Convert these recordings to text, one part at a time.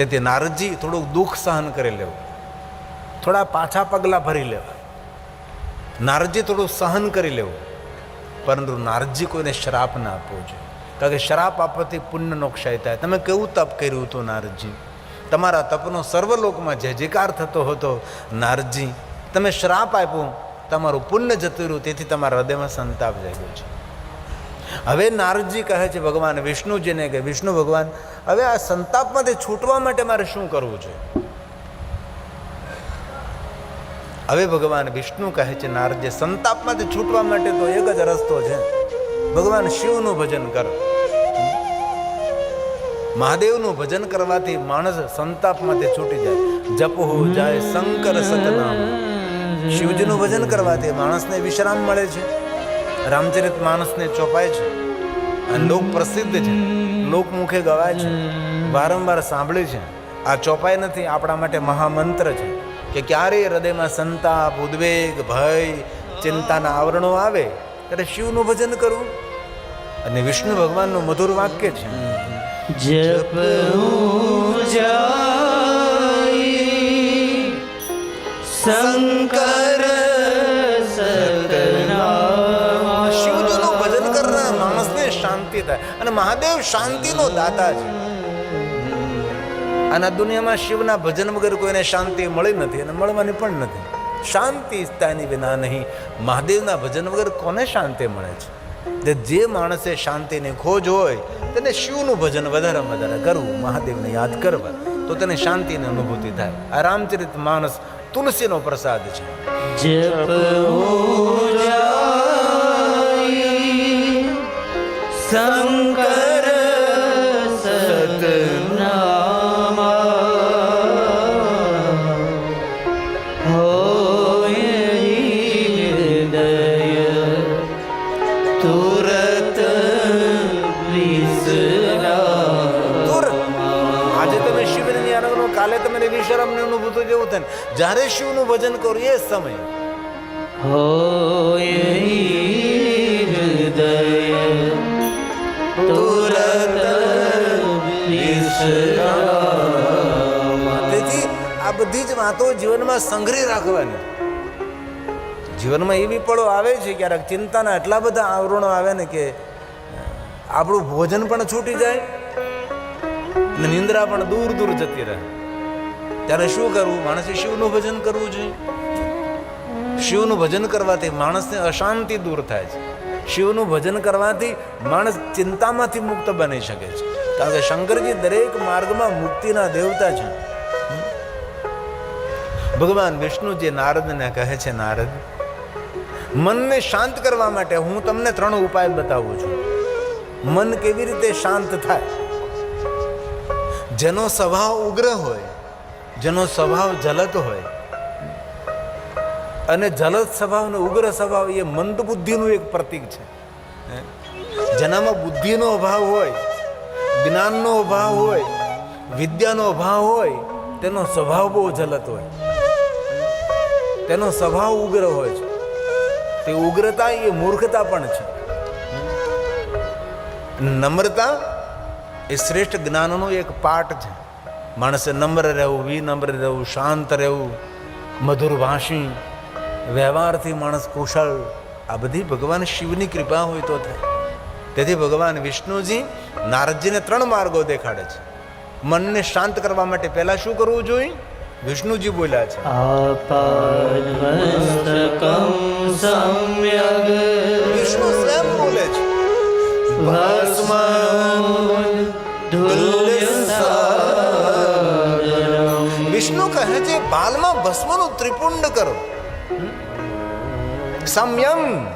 તેથી નારદજી થોડુંક દુઃખ સહન કરી લેવું. થોડા પાછા પગલાં ભરી લેવા. નારદજી થોડું સહન કરી લેવું. પરંતુ નારદજી કોઈને શ્રાપ ના આપવો જોઈએ. કારણ કે શ્રાપ આપવાથી પુણ્યનો ક્ષય થાય. તમે કેવું તપ કર્યું હતું નારદજી? તમારા તપનો સર્વલોકમાં જય જયકાર થતો હતો, નારદજી, તમે શ્રાપ આપ્યો, તમારું પુણ્ય જતું રહ્યું, તેથી તમારા હૃદયમાં સંતાપ જાગ્યો છે. હવે નારદજી કહે છે, ભગવાન, વિષ્ણુજીને કે, વિષ્ણુ ભગવાન, હવે આ સંતાપમાંથી છૂટવા માટે મારે શું કરવું છે? હવે ભગવાન વિષ્ણુ કહે છે, નારદજી, સંતાપમાંથી છૂટવા માટે તો એક જ રસ્તો છે. ભગવાન શિવનું ભજન કર. મહાદેવનું ભજન કરવાથી માણસ સંતાપમાંથી છૂટી જાય. જપહુ જાય, શંકર, સતનામ. શિવજીનું ભજન કરવાથી માણસને વિશ્રામ મળે છે. રામચરિત માણસને ચોપાય છે. અને લોક પ્રસિદ્ધ છે. લોકમુખે ગવાય છે. વારંવાર સાંભળે છે. આ ચોપાય નથી, આપણા માટે મહામંત્ર છે કે ક્યારેય હૃદયમાં સંતાપ, ઉદ્વેગ, ભય, ચિંતાના આવરણો આવે ત્યારે શિવનું ભજન કરવું. અને વિષ્ણુ ભગવાનનું મધુર વાક્ય છે. જપ જાય શંકર શાંતિ થાય. અને મહાદેવ શાંતિનો દાતા છે. અને દુનિયામાં શિવના ભજન વગર કોઈને શાંતિ મળી નથી અને મળવાની પણ નથી. શાંતિ સ્થાની વિના નહીં. મહાદેવના ભજન વગર કોને શાંતિ મળે છે? તે જે માણસે શાંતિની ખોજ હોય, તેને શિવનું ભજન વધારે વધારે કરવું, મહાદેવને યાદ કરવા, તો તેને શાંતિની અનુભૂતિ થાય. આ રામચરિત માણસ તુલસીનો પ્રસાદ છે. જપ જેવું જ્યારે શિવનું ભજન કરો એ સમય. હોય હૃદય તુરત તેથી આ બધી જ વાતો જીવનમાં સંગ્રહી રાખવાની. જીવનમાં એવી પળો આવે છે ક્યારેક ચિંતાના એટલા બધા આવરણો આવે ને કે આપણું ભોજન પણ છૂટી જાય અને નિંદ્રા પણ દૂર દૂર જતી રહે. ત્યારે શું કરવું માણસે શિવનું ભજન કરવું જોઈએ. શિવનું ભજન કરવાથી માણસને અશાંતિ દૂર થાય છે. શિવનું ભજન કરવાથી માણસ ચિંતામાંથી મુક્ત બની શકે છે. કારણ કે શંકરજી દરેક માર્ગમાં મુક્તિના દેવતા છે. ભગવાન વિષ્ણુ જે નારદને કહે છે, નારદ, મનને શાંત કરવા માટે હું તમને ત્રણ ઉપાય બતાવું છું. મન કેવી રીતે શાંત થાય? જેનો સ્વભાવ ઉગ્ર હોય જેનો સ્વભાવ જલત હોય. અને જલદ સ્વભાવ અને ઉગ્ર સ્વભાવ એ મંદ બુદ્ધિનું એક પ્રતીક છે? જેનામાં બુદ્ધિનો અભાવ હોય, જ્ઞાનનો અભાવ હોય, વિદ્યાનો અભાવ હોય, તેનો સ્વભાવ બહુ જલત હોય. તેનો સ્વભાવ ઉગ્ર હોય છે. તે ઉગ્રતા એ મૂર્ખતા પણ છે. નમ્રતા એ શ્રેષ્ઠ જ્ઞાનનો એક પાઠ છે. માણસે નમ્ર રહેવું વિનમ્ર રહેવું શાંત રહેવું મધુર ભાષી વ્યવહારથી માણસ કુશળ આ બધી ભગવાન શિવની કૃપા હોય તો થાય તેથી ભગવાન વિષ્ણુજી નારદજીને ત્રણ માર્ગો દેખાડે છે મનને શાંત કરવા માટે પહેલાં શું કરવું જોઈએ વિષ્ણુજી બોલ્યા છે વિષ્ણુ સ્વયં બોલે છે ભસ્મ વિષ્ણુ કહે છે, બાલમાં ભસ્મનું ત્રિપુંડ કરો. સંયમ.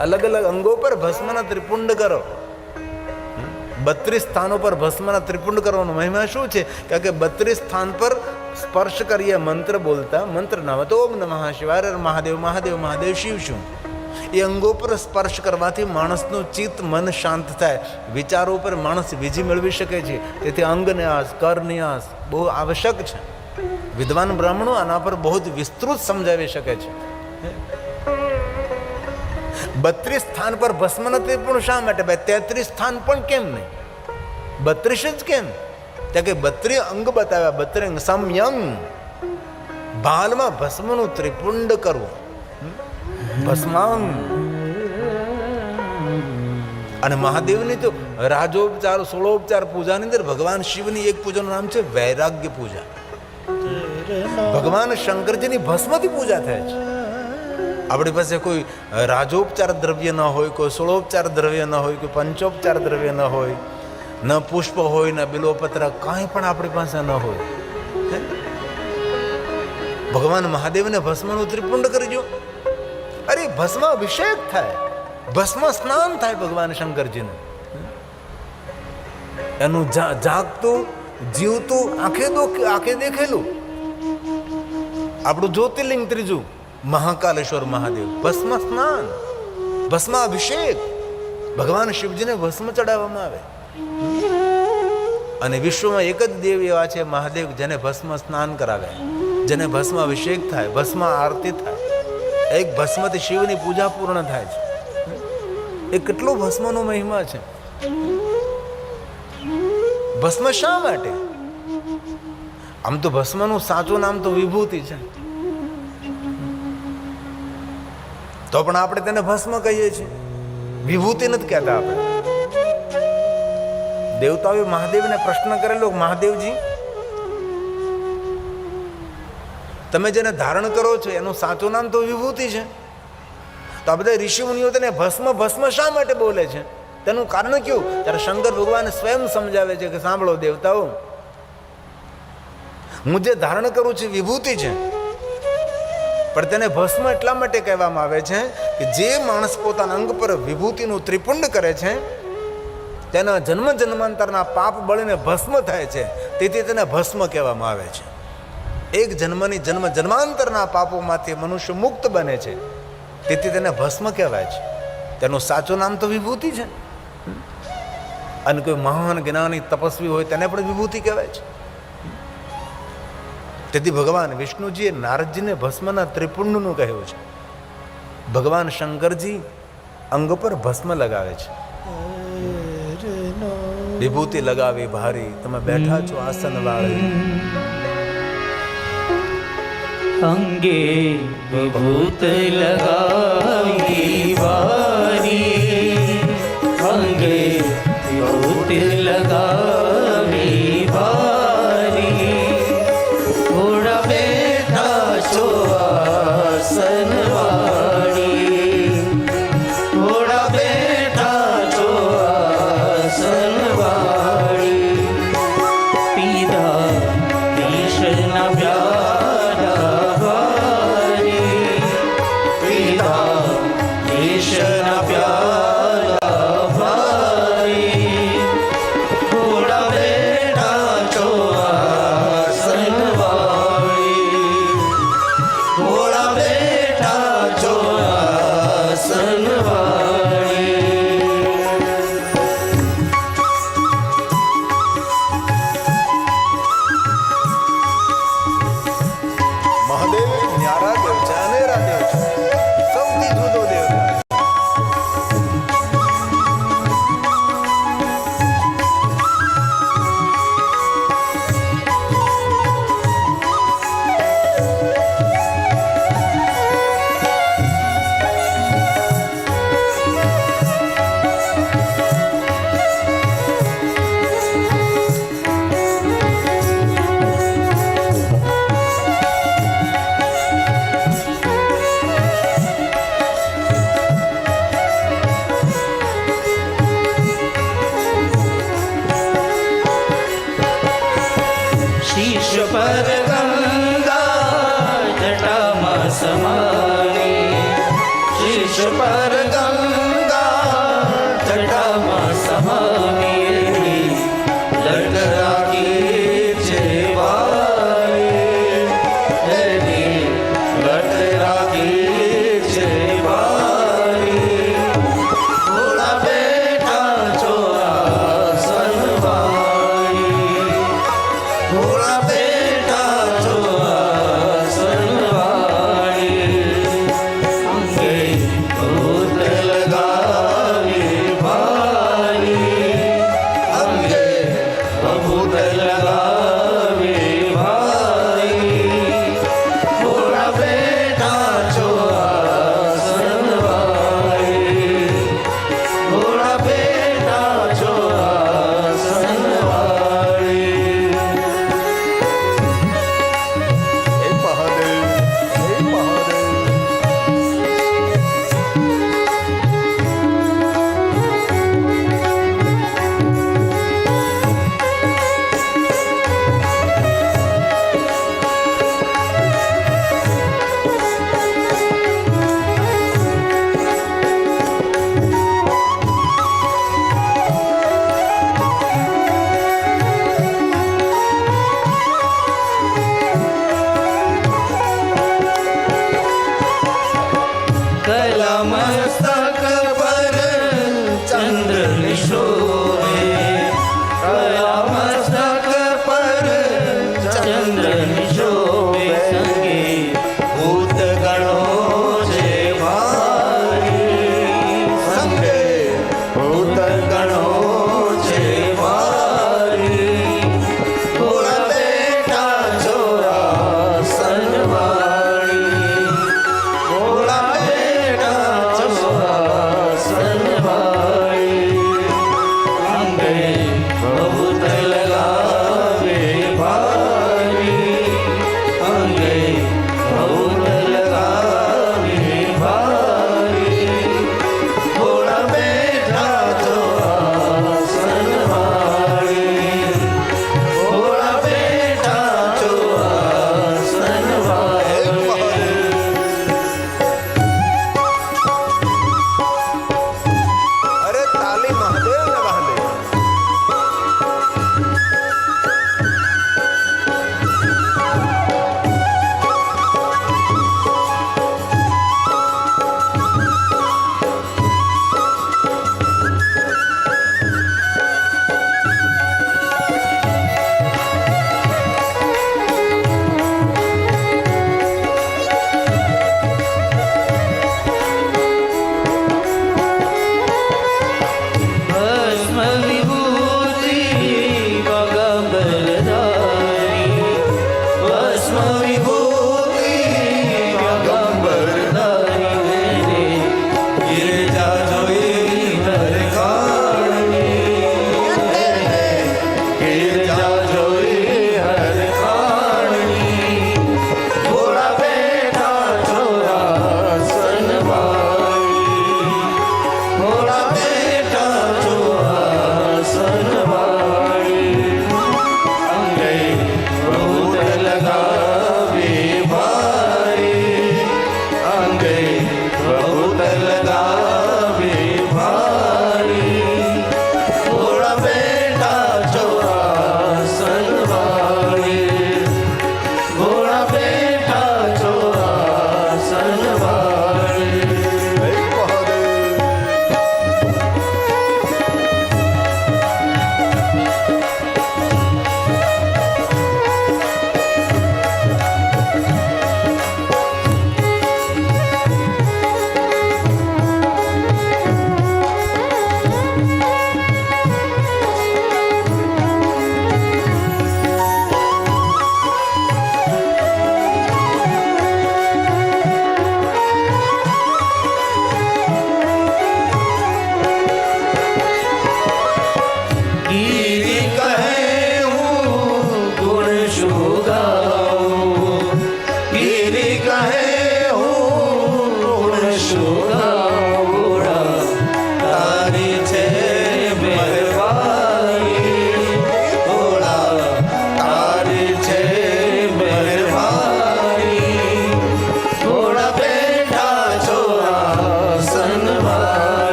અલગ અલગ અંગો પર ભસ્મના ત્રિપુંડ કરો. બત્રીસ સ્થાનો પર ભસ્મના ત્રિપુંડ કરવાનો મહિમા શું છે? કારણ કે બત્રીસ સ્થાન પર સ્પર્શ કરીએ મંત્ર બોલતા, મંત્ર નામ. તો ઓમ નમઃ શિવાય મહાદેવ મહાદેવ મહાદેવ, શિવ શું એ અંગો પર સ્પર્શ કરવાથી માણસનું ચિત્ત, મન શાંત થાય. વિચારો પર માણસ વિજી મેળવી શકે છે. તેથી અંગ ન્યાસ કર ન્યાસ બહુ આવશ્યક છે. વિદ્વાન બ્રાહ્મણો આના પર બહુ વિસ્તૃત સમજાવી શકે છે. બત્રીસ સ્થાન પર ભસ્મ નથી પણ શા માટે? ભાઈ, તેત્રીસ સ્થાન પણ કેમ નહીં? બત્રીસ જ કેમ? ત્યાં કે બત્રી અંગ બતાવ્યા બત્રી અંગ સમયંગ. બાલમાં ભસ્મનું ત્રિપુંડ કરવું? ભસ્માંગ. અને મહાદેવની તો રાજોપચાર, સોળોપચાર પૂજાની અંદર ભગવાન શિવની એક પૂજાનું નામ છે વૈરાગ્ય પૂજા. ભગવાન શંકરજીની ભસ્મથી પૂજા થાય છે. આપણી પાસે કોઈ રાજોપચાર દ્રવ્ય ન હોય, કોઈ સોળોપચાર દ્રવ્ય ન હોય, કોઈ પંચોપચાર દ્રવ્ય ન હોય, ન પુષ્પ હોય, ન બિલોપત્ર, કાંઈ પણ આપણી પાસે ન હોય. ભગવાન મહાદેવને ભસ્મનું ત્રિપુંડ કરજો. અરે, ભસ્મ અભિષેક થાય. ભસ્મ સ્નાન થાય ભગવાન શંકરજીનું. એનું જાગતું, જીવતું, આંખે આંખે દેખેલું. આપણું જ્યોતિર્લિંગ ત્રીજું, મહાકાલેશ્વર મહાદેવ. ભસ્મ સ્નાન, ભસ્મ અભિષેક. ભગવાન શિવજીને ભસ્મ ચડાવવામાં આવે. અને વિશ્વમાં એક જ દેવ એવા છે મહાદેવ, જેને ભસ્મ સ્નાન કરાવે. જેને ભસ્મ અભિષેક થાય, ભસ્મ આરતી થાય. એક ભસ્મથી શિવની પૂજા પૂર્ણ થાય છે. એ કેટલો ભસ્મનો મહિમા છે. ભસ્મ શા માટે? આમ તો ભસ્મનું સાચું નામ તો વિભૂતિ છે. તો પણ આપણે તેને ભસ્મ કહીએ છીએ. વિભૂતિ નથી કહેતા આપણે. દેવતાઓએ મહાદેવને પ્રશ્ન કરેલો, મહાદેવજી, તમે જેને ધારણ કરો છો, એનું સાચું નામ તો વિભૂતિ છે. તો આ બધા ઋષિ મુનિઓ તેને ભસ્મ ભસ્મ શા માટે બોલે છે? તેનું કારણ કયું? ત્યારે શંકર ભગવાન સ્વયં સમજાવે છે કે સાંભળો દેવતાઓ હું જે ધારણ કરું છું વિભૂતિ છે. પણ તેને ભસ્મ એટલા માટે કહેવામાં આવે છે કે જે માણસ પોતાના અંગ પર વિભૂતિનું ત્રિપુંડ કરે છે, તેના જન્મ જન્માંતરના પાપ બળીને ભસ્મ થાય છે, તેથી તેને ભસ્મ કહેવામાં આવે છે. એક જન્મની જન્મ જન્માંતરના પાપોમાંથી મનુષ્ય મુક્ત બને છે, તેથી તેને ભસ્મ કહેવાય છે. તેનું સાચું નામ તો વિભૂતિ છે. અને કોઈ મહાન જ્ઞાની તપસ્વી હોય તેને પણ વિભૂતિ કહેવાય છે. તેથી ભગવાન વિષ્ણુજીએ નારદજીને ભસ્મના ત્રિપુંડનું કહ્યું છે. ભગવાન શંકરજી અંગ પર ભસ્મ લગાવે છે. વિભૂતિ લગાવી ભારી, તમે બેઠા છો આસન વાળી અંગે વિભૂત લગાવી વારી આસન વાળી શીશ પર ગંગા જટામાં સમાને શીશ પર ગંગા